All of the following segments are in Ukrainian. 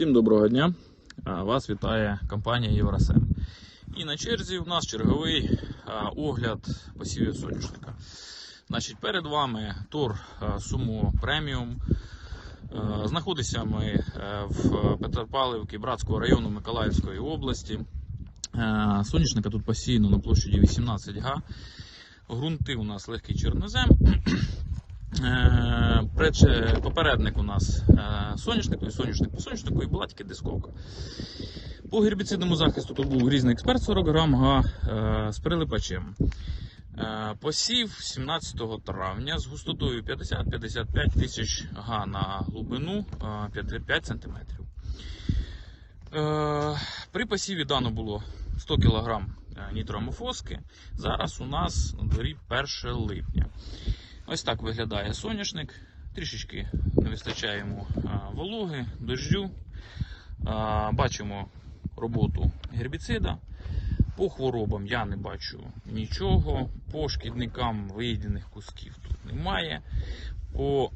Всім доброго дня! Вас вітає компанія Євросем. І на черзі у нас черговий огляд посівів соняшника. Значить, перед вами тур а, Сумо преміум. Знаходимося ми е, в Петропавлівці Братського району Миколаївської області. Соняшника тут посіяно на площаді 18 га. Грунти у нас легкий чорнозем. Е, Попередник у нас е, соняшник, і соняшник по соняшнику і була тільки дисковка. По гербіцидному захисту тут був різний експерт 40 грам га е, з прилипачем. Посів 17 травня з густотою 50-55 тисяч га на глибину е, 5 см. При посіві дано було 100 кг нітроамофоски. Зараз у нас на дворі 1 липня. Ось так виглядає соняшник. Трішечки не вистачає йому вологи, дождю. Бачимо роботу гербіцида. По хворобам я не бачу нічого. По шкідникам виїдених кусків тут немає. По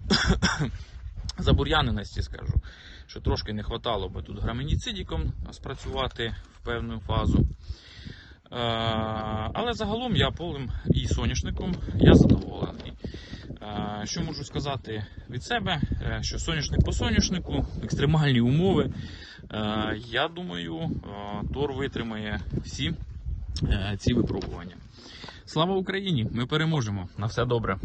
забур'яненості скажу, що трошки не вистачало би тут граменіцидіком спрацювати в певну фазу. Але загалом я полем і соняшником я задоволений. Е, Що можу сказати від себе, Е, що соняшник по соняшнику, екстремальні умови. Е, Я думаю, Тор витримає всі ці випробування. Слава Україні! Ми переможемо! На все добре!